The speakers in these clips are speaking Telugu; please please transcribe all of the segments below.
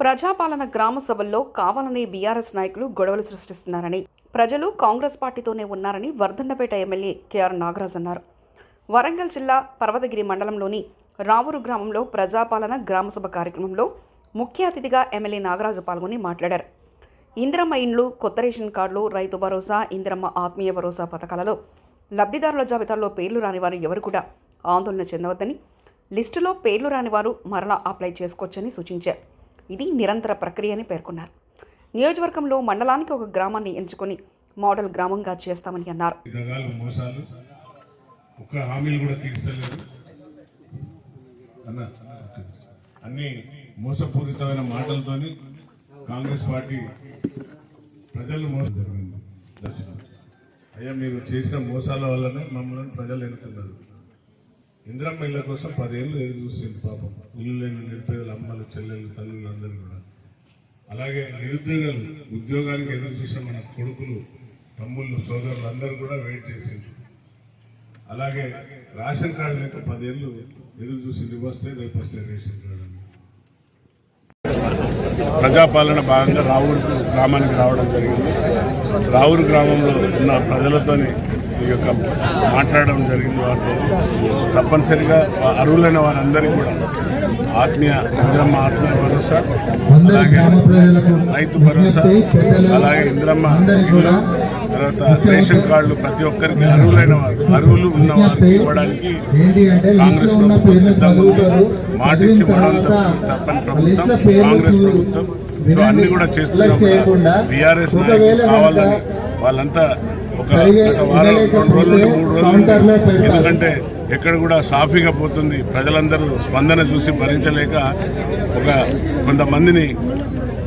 ప్రజాపాలన గ్రామ సభల్లో కావాలని బీఆర్ఎస్ నాయకులు గొడవలు సృష్టిస్తున్నారని ప్రజలు కాంగ్రెస్ పార్టీతోనే ఉన్నారని వర్ధన్నపేట ఎమ్మెల్యే కెఆర్ నాగరాజ్ అన్నారు. వరంగల్ జిల్లా పర్వతగిరి మండలంలోని రావూరు గ్రామంలో ప్రజాపాలన గ్రామసభ కార్యక్రమంలో ముఖ్య అతిథిగా ఎమ్మెల్యే నాగరాజు పాల్గొని మాట్లాడారు. ఇందిరమ్మ ఇండ్లు కొత్త రేషన్ కార్డులు రైతు భరోసా ఇందిరమ్మ ఆత్మీయ భరోసా పథకాలలో లబ్ధిదారుల జాబితాలో పేర్లు రాని వారు ఎవరు కూడా ఆందోళన చెందవద్దని లిస్టులో పేర్లు రాని వారు మరలా అప్లై చేసుకోవచ్చని సూచించారు. ఇది నిరంతర ప్రక్రియ అని పేర్కొన్నారు. నియోజకవర్గంలో మండలానికి ఒక గ్రామాన్ని ఎంచుకొని మోడల్ గ్రామంగా చేస్తామని అన్నారు. అన్ని మోసపూరితమైన మాటలతోని కాంగ్రెస్ పార్టీ ప్రజలు మోసం జరిగింది. అయ్యా మీరు చేసిన మోసాల వల్లనే మమ్మల్ని ప్రజలు ఎన్నుతున్నారు. ఇందిరమ్మ ఇళ్ళ కోసం పదేళ్ళు ఎదురు చూసింది పాపం. ఇల్లు లేని నిరుపేదలు అమ్మలు చెల్లెళ్ళు తల్లులు అందరూ కూడా. అలాగే నిరుద్యోగాలు ఉద్యోగానికి ఎదురు చూసిన మన కొడుకులు తమ్ముళ్ళు సోదరులు అందరూ కూడా వెయిట్ చేసిండ్రు. అలాగే రేషన్ కార్డు లేక పదేళ్ళు ఎదురు చూసి వస్తే రేపు వస్తే రేషన్ కార్డు ప్రజాపాలన భాగంగా రావుడు గ్రామానికి రావడం జరిగింది. రావూరు గ్రామంలో ఉన్న ప్రజలతోని ఈ యొక్క మాట్లాడడం జరిగింది వారితో. తప్పనిసరిగా అర్హులైన వారందరికీ కూడా ఆత్మీయ ఇంద్రమ్మ ఆత్మీయ భరోసా అలాగే రైతు భరోసా అలాగే ఇంద్రమ్మ తర్వాత రేషన్ కార్డులు ప్రతి ఒక్కరికి అర్హులైన వారు అర్హులు ఉన్న వారికి ఇవ్వడానికి కాంగ్రెస్ ప్రభుత్వం సిద్ధంగా ఉంది. మాట ఇచ్చి మనం తప్పని ప్రభుత్వం కాంగ్రెస్ ప్రభుత్వం. సో అన్ని కూడా చేస్తున్నాం బీఆర్ఎస్ నాయకులు కావాలని వాళ్ళంతా ఒక గత వారం రెండు రోజుల మూడు రోజుల ఎందుకంటే ఎక్కడ కూడా సాఫీగా పోతుంది. ప్రజలందరూ స్పందన చూసి భరించలేక ఒక కొంతమందిని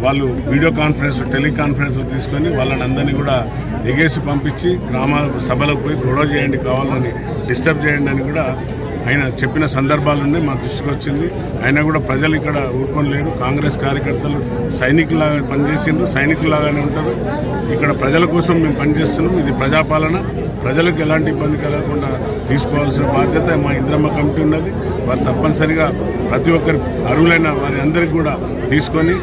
వాళ్ళు వీడియో కాన్ఫరెన్స్ టెలికాన్ఫరెన్స్ తీసుకొని వాళ్ళని అందరినీ కూడా ఎగేసి పంపించి గ్రామ సభలకు పోయి గొడవ చేయండి కావాలని డిస్టర్బ్ చేయండి అని కూడా ఆయన చెప్పిన సందర్భాలున్నాయి మా దృష్టికి వచ్చింది. అయినా కూడా ప్రజలు ఇక్కడ ఊరుకొని లేరు కాంగ్రెస్ కార్యకర్తలు సైనికులాగా పనిచేసిండ్రు. సైనికులాగానే ఉంటారు. ఇక్కడ ప్రజల కోసం మేము పనిచేస్తున్నాం. ఇది ప్రజాపాలన. ప్రజలకు ఎలాంటి ఇబ్బంది కలగకుండా తీసుకోవాల్సిన బాధ్యత మా ఇంద్రమ్మ కమిటీ ఉన్నది. వారు తప్పనిసరిగా ప్రతి ఒక్కరి అర్హులైన వారి అందరికీ కూడా తీసుకొని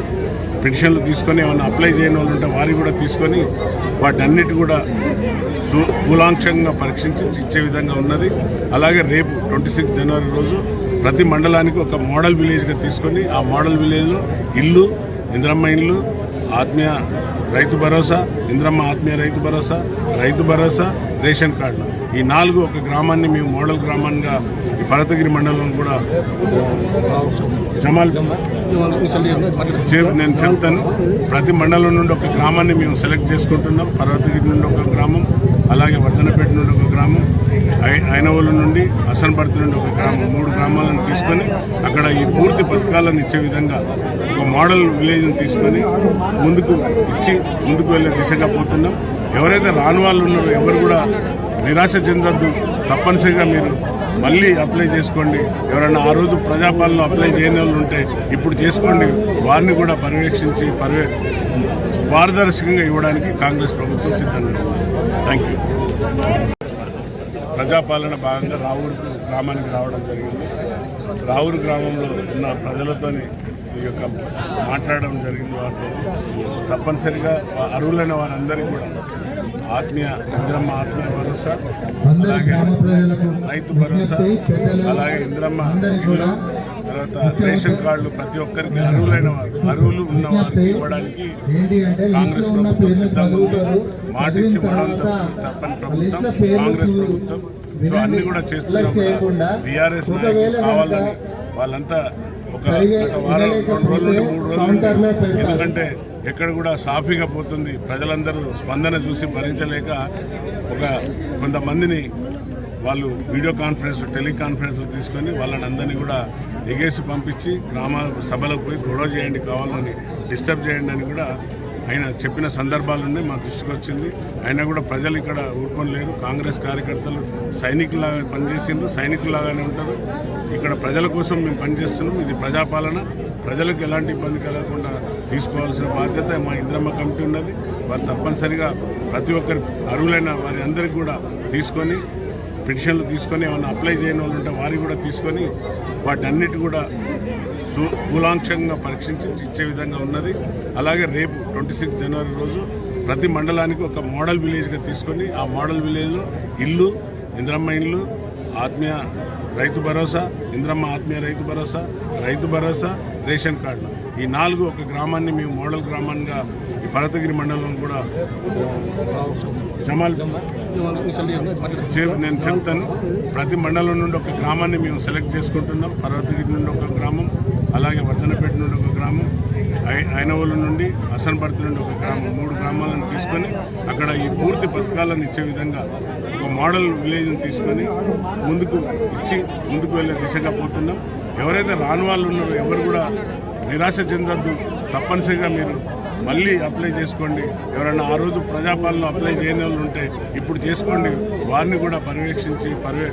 పిటిషన్లు తీసుకొని ఏమైనా అప్లై చేయని వాళ్ళు ఉంటే వారి కూడా తీసుకొని వాటి అన్నిటి కూడా సు కూలాంక్షంగా పరీక్షించి ఇచ్చే విధంగా ఉన్నది. అలాగే రేపు ట్వంటీ సిక్స్ జనవరి రోజు ప్రతి మండలానికి ఒక మోడల్ విలేజ్గా తీసుకొని ఆ మోడల్ విలేజ్లో ఇల్లు ఇంద్రమ్మ ఇల్లు ఆత్మీయ రైతు భరోసా ఇంద్రమ్మ ఆత్మీయ రైతు భరోసా రైతు భరోసా రేషన్ కార్డు. ఈ నాలుగు ఒక గ్రామాన్ని మేము మోడల్ గ్రామంగా ఈ పర్వతగిరి మండలం కూడా జమాల్ నేను చెప్తాను. ప్రతి మండలం నుండి ఒక గ్రామాన్ని మేము సెలెక్ట్ చేసుకుంటున్నాం. పర్వతగిరి నుండి ఒక గ్రామం అలాగే వర్ధనపేట నుండి ఒక గ్రామం ఐ- ఐనవోలు నుండి అసన్పర్తి నుండి ఒక గ్రామం మూడు గ్రామాలను తీసుకొని అక్కడ ఈ పూర్తి పథకాలను ఇచ్చే విధంగా ఒక మోడల్ విలేజ్ని తీసుకొని ముందుకు ఇచ్చి ముందుకు వెళ్ళే దిశగా పోతున్నాం. ఎవరైతే రాని వాళ్ళు ఉన్నారో ఎవరు కూడా నిరాశ చెందొద్దు. తప్పనిసరిగా మీరు మళ్ళీ అప్లై చేసుకోండి. ఎవరైనా ఆ రోజు ప్రజాపాలన అప్లై చేయని వాళ్ళు ఉంటే ఇప్పుడు చేసుకోండి. వారిని కూడా పర్యవేక్షించి పర్యవే పారదర్శకంగా ఇవ్వడానికి కాంగ్రెస్ ప్రభుత్వం సిద్ధంగా థ్యాంక్ యూ ప్రజాపాలన భాగంగా రావూరు గ్రామానికి రావడం జరిగింది. రావూరు గ్రామంలో ఉన్న ప్రజలతోని ఈ యొక్క మాట్లాడడం జరిగింది వారితో. తప్పనిసరిగా అర్హులైన వారందరికీ కూడా ఆత్మీయ ఇంద్రమ్మ ఆత్మీయ భరోసా అలాగే రైతు భరోసా అలాగే ఇంద్రమ్మ తర్వాత రేషన్ కార్డులు ప్రతి ఒక్కరికి అర్హులైన వారు అర్హులు ఉన్న వారికి ఇవ్వడానికి కాంగ్రెస్ ప్రభుత్వం సిద్ధంగా మాటిచ్చి మనం తప్పని ప్రభుత్వం కాంగ్రెస్ ప్రభుత్వం. సో అన్ని కూడా చేస్తున్నాం బీఆర్ఎస్ కావాలని వాళ్ళంతా ఒక గత వారం రెండు రోజుల నుండి మూడు రోజుల నుండి ఎందుకంటే ఎక్కడ కూడా సాఫీగా పోతుంది. ప్రజలందరూ స్పందన చూసి భరించలేక ఒక కొంతమందిని వాళ్ళు వీడియో కాన్ఫరెన్స్ టెలికాన్ఫరెన్స్లు తీసుకొని వాళ్ళని అందరినీ కూడా ఎగేసి పంపించి గ్రామ సభలకు పోయి గొడవ చేయండి కావాలని డిస్టర్బ్ చేయండి అని కూడా ఆయన చెప్పిన సందర్భాలున్నాయి మా దృష్టికి వచ్చింది. అయినా కూడా ప్రజలు ఇక్కడ ఊరుకొని లేరు కాంగ్రెస్ కార్యకర్తలు సైనికులాగా పనిచేసిండ్రు సైనికులాగానే ఉంటారు. ఇక్కడ ప్రజల కోసం మేము పనిచేస్తున్నాం. ఇది ప్రజాపాలన. ప్రజలకు ఎలాంటి ఇబ్బంది కలగకుండా తీసుకోవాల్సిన బాధ్యత మా ఇంద్రమ్మ కమిటీ ఉన్నది. వారు తప్పనిసరిగా ప్రతి ఒక్కరి అర్హులైన వారి అందరికీ కూడా తీసుకొని పిటిషన్లు తీసుకొని ఏమైనా అప్లై చేయని వాళ్ళు ఉంటే వారి కూడా తీసుకొని వాటి అన్నిటి కూడా సు కూలాంక్షంగా పరీక్షించి ఇచ్చే విధంగా ఉన్నది. అలాగే రేపు ట్వంటీ సిక్స్ జనవరి రోజు ప్రతి మండలానికి ఒక మోడల్ విలేజ్గా తీసుకొని ఆ మోడల్ విలేజ్లో ఇల్లు ఇంద్రమ్మ ఇల్లు ఆత్మీయ రైతు భరోసా ఇంద్రమ్మ ఆత్మీయ రైతు భరోసా రైతు భరోసా రేషన్ కార్డు. ఈ నాలుగు ఒక గ్రామాన్ని మేము మోడల్ గ్రామాన్ని ఈ పర్వతగిరి మండలం కూడా జమాల్ చే- నేను చెప్తాను. ప్రతి మండలం నుండి ఒక గ్రామాన్ని మేము సెలెక్ట్ చేసుకుంటున్నాం. పర్వతగిరి నుండి ఒక గ్రామం అలాగే వర్ధనపేట నుండి ఒక గ్రామం ఐ- ఐనవోలు నుండి హసన్పర్తి నుండి ఒక గ్రామం మూడు గ్రామాలను తీసుకొని అక్కడ ఈ పూర్తి పథకాలను ఇచ్చే విధంగా ఒక మోడల్ విలేజ్ని తీసుకొని ముందుకు ఇచ్చి ముందుకు వెళ్ళే దిశగా పోతున్నాం. ఎవరైతే రాని వాళ్ళు ఉన్నారో ఎవరు కూడా నిరాశ చెందొద్దు. తప్పనిసరిగా మీరు మళ్ళీ అప్లై చేసుకోండి. ఎవరైనా ఆ రోజు ప్రజాపాలన అప్లై చేయని వాళ్ళు ఉంటే ఇప్పుడు చేసుకోండి. వారిని కూడా పర్యవేక్షించి పర్యవే